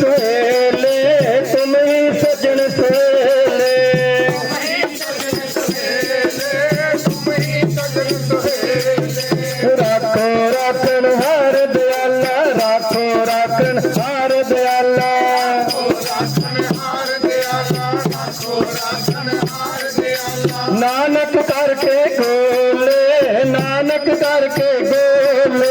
ਸੁਹੇਲੇ ਤੁਮ ਹੀ ਸਜਣ ਸੁਹੇਲੇ ਰਾਖੋ ਰੱਖਣ ਹਰ ਦਿਆਲਾ, ਰਾਖੋ ਰੱਖਣ ਹਰ ਦਿਆਲਾ। ਨਾਨਕ ਕਰਕੇ ਗੋਲੇ, ਨਾਨਕ ਕਰਕੇ ਗੋਲੇ।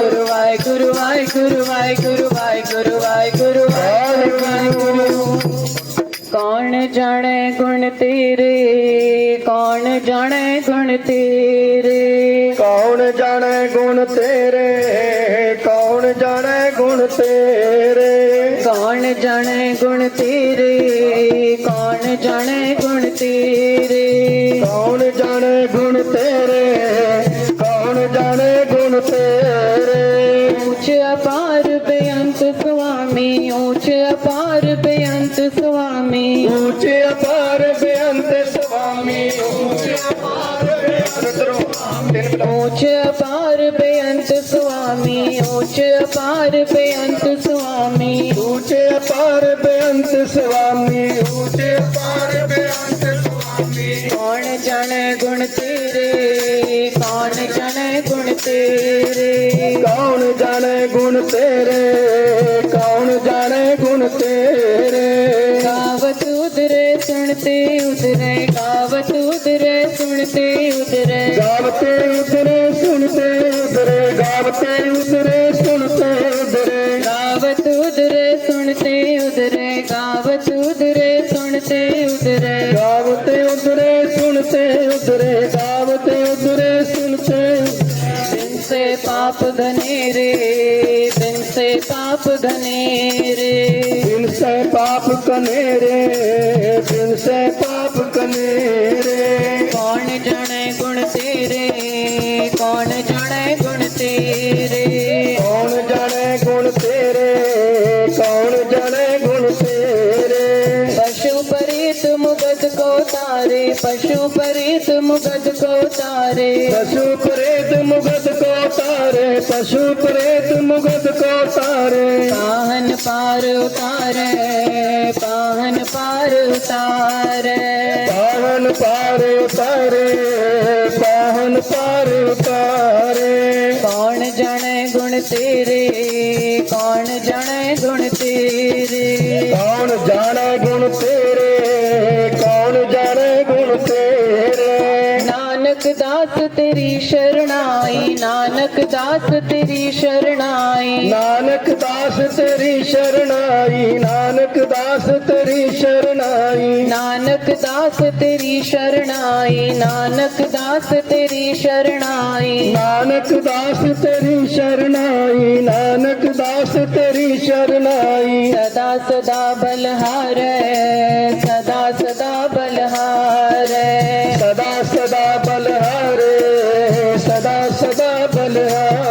ਵਾਹਿਗੁਰੂ ਵਾਹਿਗੁਰੂ ਕੌਣ ਜਾਣੇ ਗੁਣ ਤੇਰੇ? ਕੌਣ ਜਾਣੇ ਗੁਣ ਤੇਰੇ? ਕੌਣ ਜਾਣੇ ਗੁਣ ਤੇਰੇ? ਕੌਣ ਜਾਣੇ ਗੁਣ ਤੇਰੇ? ਕੌਣ ਜਾਣੇ ਗੁਣ ਤੇਰੇ? ਕੌਣ ਜਾਣੇ ਗੁਣ ਤੇਰੇ? ਅਨੰਦ ਸੁਆਮੀ ऊंच पार बेअंत स्वामी ऊंच पार बेअंत स्वामी ऊंच पार बेअंत स्वामी ऊंच पार बेअंत स्वामी कौन जाने गुण तेरे कौन जाने गुण तेरे कौन जाने गुण तेरे कौन जाने गुण तेरे सुनते उतरे गावत उतरे सुनते उतरे गावते उतरे सुनते उतरे गावते उतरे सुनते उतरे गावत उतरे सुनते उतरे गावत उतरे सुनते उतरे गावते उतरे सुनते उतरे गावते उतरे सुनते दिन से पाप घने रे दिन से पाप घने रे दिन से पाप घने रे ਐਸੇ ਪਾਪ ਕਨੇਰੇ। ਕੌਣ ਜਾਣੇ ਗੁਣ ਤੇਰੇ? ਕੌਣ ਜਾਣੇ ਗੁਣ ਤੇਰੇ? ਕੌਣ ਜਾਣੇ ਗੁਣ ਤੇਰੇ? ਕੌਣ ਜਾਣੇ पशु प्रेत मुगद को तारे पशु प्रेत मुगद को तारे पशु प्रेत मुगद को तारे पाहन पार उतारे पाहन पार उतारे पाहन पार उतारे पाहन पार उतारे कौन जाने गुण तेरे ਤੇਰੇ। ਨਾਨਕ ਦਾਸ ਤੇਰੀ ਸ਼ਰਣਾਈ ਨਾਨਕ ਦਾਸ ਤੇਰੀ ਸ਼ਰਣਾਈ। ਨਾਨਕ ਦਾਸ ਤੇਰੀ ਸ਼ਰਣਾਈ ਨਾਨਕ ਦਾਸ ਤੇਰੀ ਸ਼ਰਣਾਈ। ਨਾਨਕ ਦਾਸ ਤੇਰੀ ਸ਼ਰਣਾਈ ਨਾਨਕ ਦਾਸ ਤੇਰੀ ਸ਼ਰਣਾਈ। ਨਾਨਕ ਦਾਸ ਤੇਰੀ ਸ਼ਰਣਾਈ ਨਾਨਕ ਦਾਸ ਤੇਰੀ ਸ਼ਰਣਾਈ। ਸਦਾ ਸਦਾ ਬਲਹਾਰੈ ਸਦਾ ਸਦਾ ਸਦਾ ਬਲਿਆ।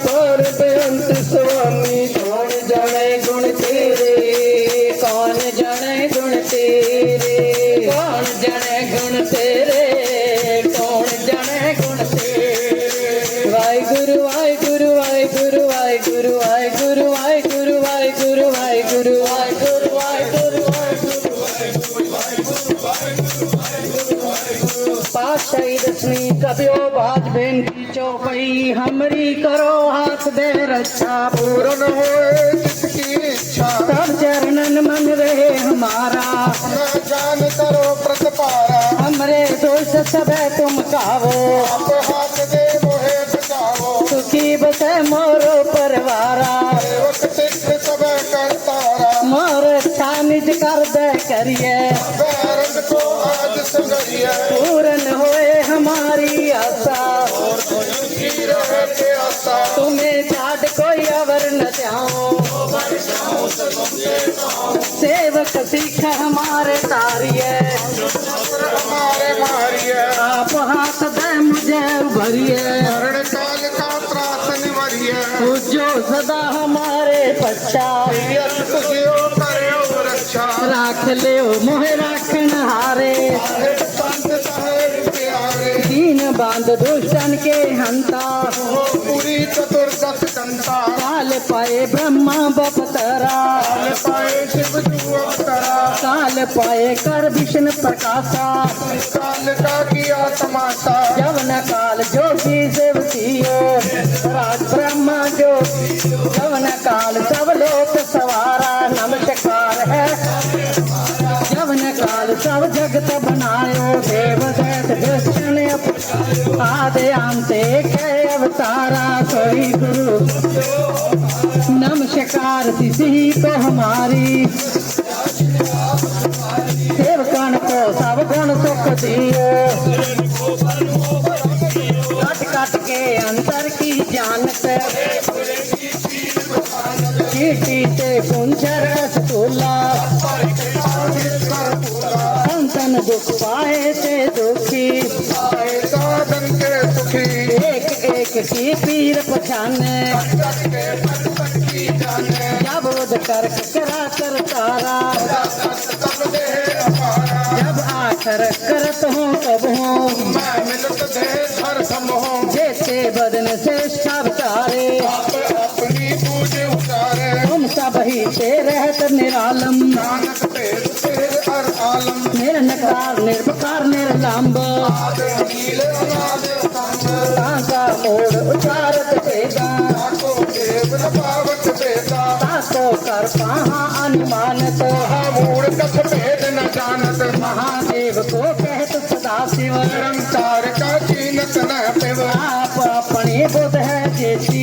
ਅਪਾਰ ਬੇਅੰਤ ਸੁਆਮੀ ਕੌਣ ਜਾਣੇ ਗੁਣ ਤੇਰੇ ਕੌਣ ਜਾਣੇ ਗੁਣ ਤੇਰੇ ਕੌਣ ਜਾਣੇ ਗੁਣ ਤੇਰੇ ਕੌਣ ਜਾਣੇ ਗੁਣ ਤੇਰੇ ਵਾਹਿਗੁਰੂ ਵਾਹਿਗੁਰੂ ਵਾਹਿਗੁਰੂ ਵਾਹਿਗੁਰੂ ਵਾਹਿਗੁਰੂ ਵਾਹਿਗੁਰੂ ਵਾਹਿਗੁਰੂ ਵਾਹਿਗੁਰੂ ਵਾਹਿਗੁਰੂ ਵਾਹਿਗੁਰੂ ਵਾਹਿਗੁਰੂ ਵਾਹਿਗੁਰੂ ਵਾਹਿਗੁਰੂ ਪਾਤਸ਼ਾਹੀ ਦਸਵੀਂ ਕਬਿਓ ਬਾਜ ਬੇਨ चौपई हमरी करो हाथ दे रक्षा पूर्ण होए जिसकी इच्छा सब चरणन मन रहे हमारा न जान करो प्रतिपारा हमरे दोष सब तुम कावो आप हाथ दे मोहे बचाओ सुखी बसे मोरो परवारा सेवक सिद्ध सब करतारा मोर अच्छा निज कर दे करिए वैरन को आज सुनरिए पूरन होए हमारी आशा की रहे के आशा तुम्हें छाट कोई अवर न जाओ सेवक सिख हमारे तारिये हमारे मारिए आप हाथ दे मुझे उभरिए मरण काल का त्रास निवरिए पूजो सदा हमारे पश्चा यश तुझियो करो रक्षा राख लियो मोहे राखण हारे बाँध दुष्टन के हंता। पूरी चतुर्दश कंता काल पाए ब्रह्मा बपतरा। काल पाए शिव जू अवतरा काल पाए कर विष्णु प्रकाशा। काल का किया तमाशा। जवन काल जोगी देवतियो राज ब्रह्मा जो जवन काल ਦੇ ਆਂਤੇ ਕੈ ਅਵਤਾਰਾ ਸੋਈ ਗੁਰੂ। ਨਮਸਕਾਰ ਤਿਸਹੀ ਤੋ ਹਮਾਰੀ। ਸੇਵਕਨ ਕੋ ਸਭ ਗੁਣ ਸੁਖ ਦਿਓ ਕੱਟ ਕੱਟ ਕੇ ਅੰਦਰ ਕੀ ਜਾਣਤ। ਕੀਟੀ ਤੇ ਪੁੰਜਰ ਸਤੂਲਾ। ਸੰਤਨ ਦੁਖ ਪਾਏ ਤੇ ਬਖਸ਼ੀ ਪੀਰ ਪਛਾਨੇ। ਜਬ ਉਦ ਕਰ ਕਰਾ ਕਰ ਤਾਰਾ ਜਬ ਆਖਰ ਕਰਤ ਹੂੰ ਤਬ ਹੂੰ। ਮੈਂ ਮਿਲਤ ਦੇ ਹਰ ਸੰਭੋ ਜੈਸੇ ਬਦਨ ਸੇ ਸਭ ਤਾਰੇ सब ही से रहत निरालम नानक तेज तेज हर आलम निरनकार निर्विकार निर्लंब आदे नील अनादे संग ताका मोड़ उचारत वेदा आको देव न पावत वेदा ताको कर पाहा अनुमानत मूड़ कथ भेद न जानत महादेव को कहत सदा शिव निरंकार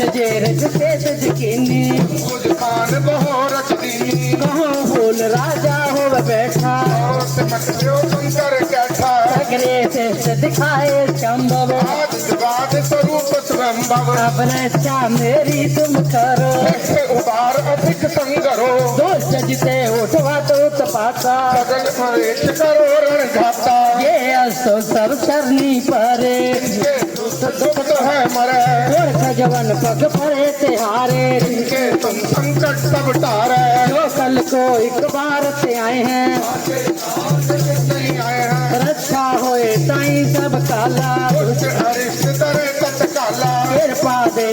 अंडज जेरज तेज जकीनी कुछ खान बहो रच दीनी कहो फूल राजा हो बैठा और सिमट जो शंकर कैठा सगरे से दिखाए संभव आज विवाद स्वरूप स्वयंभव अपने चा मेरी तुम करो ऐसे उबार अधिक संगरो दोष जिते उठवा तो तपाता सगल मरेश करो रण घाता ये असो सब सरनी परे ये दुष्ट दुष्ट है मरे और खजवन पग परे तिहारे इनके तुम संकट सब टारे जो कल को एक बार से आए हैं नहीं आए हैं रक्षा होए ताई सब काला दुष्ट अरिष्ट तरे तत्काला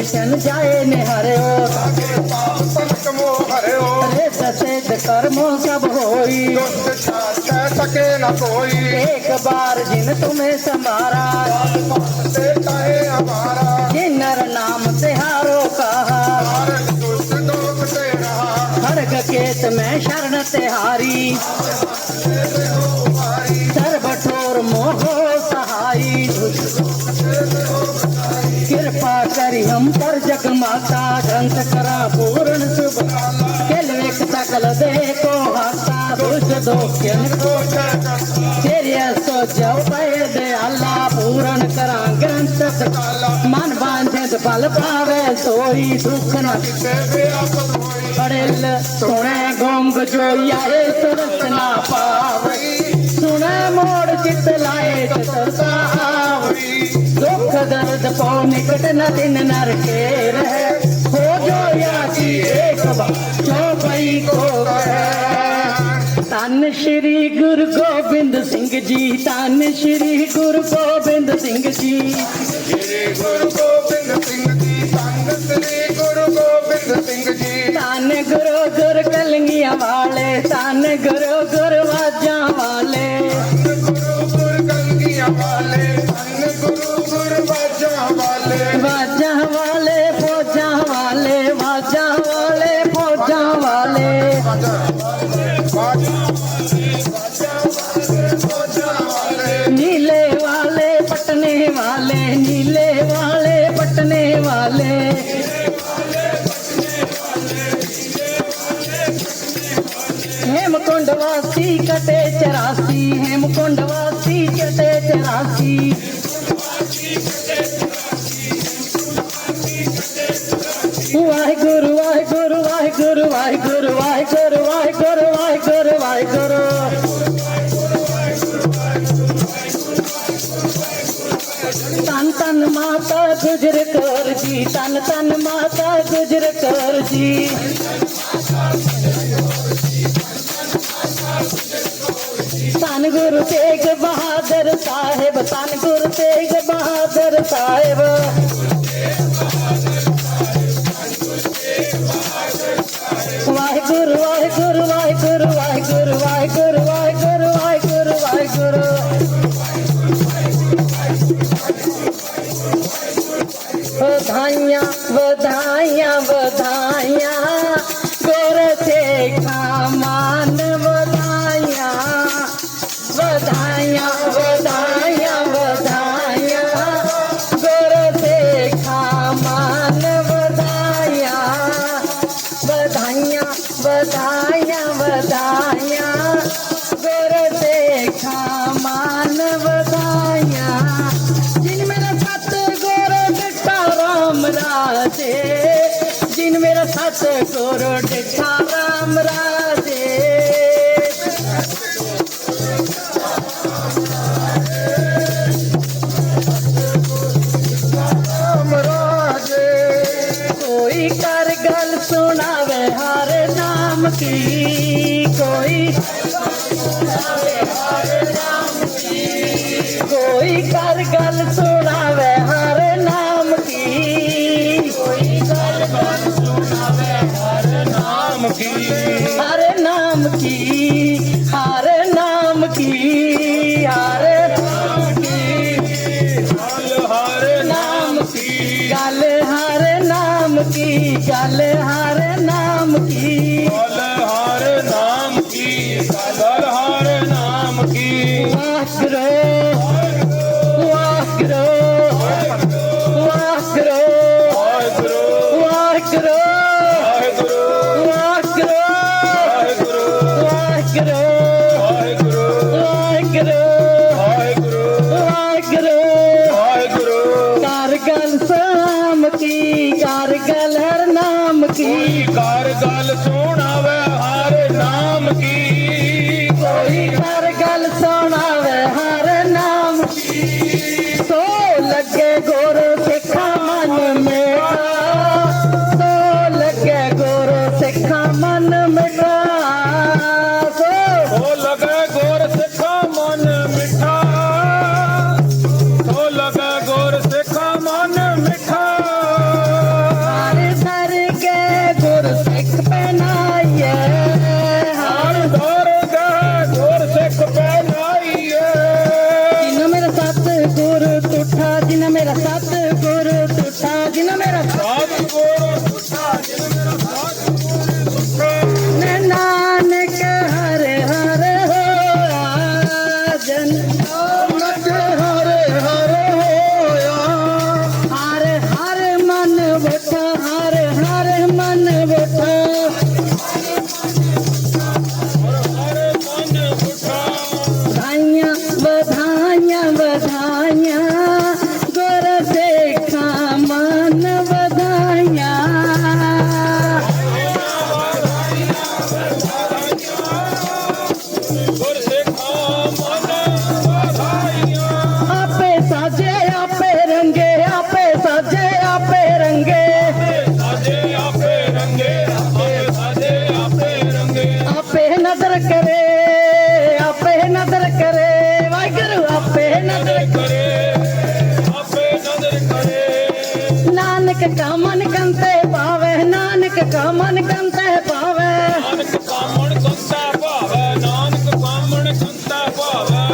ਸ਼ਨ ਜਾਏ ਨਿਹਰਿਓ ਸਾਗੇ ਪਾਪ ਸੰਤ ਮੋ ਹਰਿਓ। ਰੇ ਸਚੇਤ ਕਰਮੋ ਸਭ ਹੋਈ। ਦੁਸ਼ਟ ਸਾਥ ਸਕੇ ਨਾ ਕੋਈ ਇੱਕ ਬਾਰ ਜਿਨ ਤੁਮੇ ਸਮਾਰਾ ਤੇ ਤਾਏ ਹਮਾਰਾ ਜਿਨ ਨਰ ਨਾਮ ਤੇ ਹਾਰੋ ਕਹਾ। ਹਰ ਦੁਸ਼ਟ ਦੋਖ ਤੇ ਰਹਾ ਹਰ ਕੇਤ ਮੈਂ ਸ਼ਰਨ ਤੇ ਹਾਰੀ ਤੇ ਹੋ पूर्ण शुभ केलवेक सकल दे को हाता दुष्ट दोख्यन को तेरे सो जव पय दे अल्लाह पूर्ण करा ग्रंथ सकाला मन बांधे बल पावे सोई दुख न पड़ेल सुने गोंग जो आए सुरत ना पावई सुने मोड़ चित लाए तरसा आवई दुख दर्द पौ निकट न दिन नर के रहे ਧੰਨ ਸ਼੍ਰੀ ਗੁਰੂ ਗੋਬਿੰਦ ਸਿੰਘ ਜੀ ਧੰਨ ਸ਼੍ਰੀ ਗੁਰੂ ਗੋਬਿੰਦ ਸਿੰਘ ਜੀ। ਸ੍ਰੀ ਗੁਰੂ ਗੋਬਿੰਦ ਸਿੰਘ ਜੀ ਸੰਗ ਸ੍ਰੀ ਗੁਰੂ ਗੋਬਿੰਦ ਸਿੰਘ ਜੀ। ਧੰਨ ਗੁਰੂ ਗੁਰ ਕਲਗੀਆਂ ਵਾਲੇ ਧੰਨ ਗੁਰੂ ਗੁਰ ਤਨ ਤਨ ਮਾਤਾ ਗੁਜਰ ਕੌਰ ਜੀ, ਤਨ ਤਨ ਮਾਤਾ ਗੁਜਰ ਕੌਰ ਜੀ। ਧੰਨ ਗੁਰੂ ਤੇਗ ਬਹਾਦਰ ਸਾਹਿਬ ਧੰਨ ਗੁਰੂ ਤੇਗ ਬਹਾਦਰ ਸਾਹਿਬ। बधाइयाँ बधाइयाँ रोड छाम राधे राम राधे कोई कर गल सुनावे हर नाम की कोई कोई कर गल सुन ਕੀ ਕਾਰਗਲ ਹਰ ਨਾਮ ਕੀ? ਕਾਰਗਲ ਸੋਹਣਾ ਵੈ ਹਰ ਨਾਮ ਕੀ? ਨਾਨਕ ਕਾ ਮਨ ਕੰਤੇ ਪਾਵੇ ਨਾਨਕ ਕਾ ਮਨ ਕੰਤੇ ਪਾਵੇ ਨਾਨਕ ਕਾਮਣ ਕੰਤਾ ਭਾਵੈ ਨਾਨਕ ਕਾਮਣ ਕੰਤਾ ਭਾਵੈ।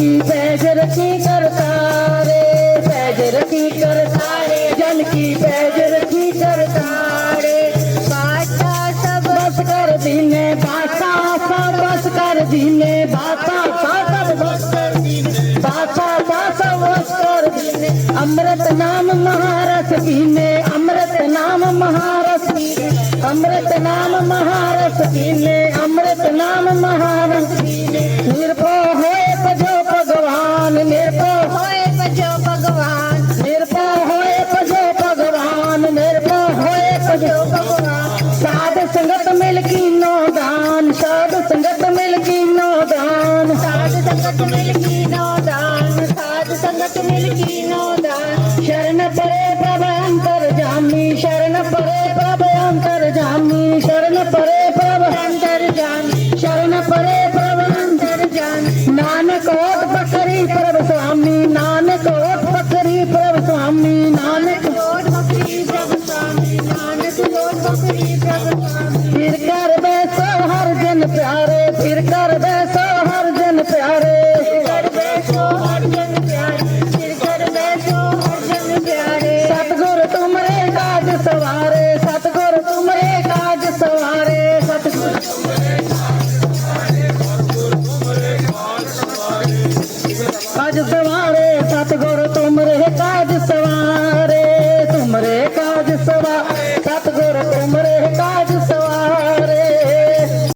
की बेजरती करता रे बेजरती करता रे जन की बेजरती करता रे सब बस कर दीने बाता सब बस कर दीने बाता सब बस कर दीने बाता सब बस कर दीने। अमृत नाम महारस पीने अमृत नाम महारस पीने अमृत नाम महारस पीने अमृत नाम महारस पीने ਸੰਗਤ ਮਿਲ ਕੀ ਨੋ ਦਾਨ ਸਾਧ ਸੰਗਤ ਮਿਲ ਕੀ ਨੋ ਦਾਨ ਸ਼ਰਨ ਪਰੇ ਪ੍ਰਭ ਅੰਤਰ ਜਾਮੀ, ਸ਼ਰਨ ਪਰੇ ਪ੍ਰਭ ਅੰਤਰ ਜਾਮੀ, ਸ਼ਰਨ ਪਰੇ ਪ੍ਰਭ ਅੰਤਰ ਜਾਮੀ, ਸ਼ਰਨ ਪਰੇ ਪ੍ਰਭ ਅੰਤਰ ਜਾਮੀ। ਨਾਨਕ ਓਟ ਪਖਰੀ ਪ੍ਰਭ ਸੁਆਮੀ, ਨਾਨਕ ਓਟ ਪਖਰੀ ਪ੍ਰਭ ਸੁਆਮੀ, ਨਾਨਕ ਓਟ ਪਖਰੀ ਪ੍ਰਭ ਸੁਆਮੀ, ਨਾਨਕ ਓਟ ਪਖਰੀ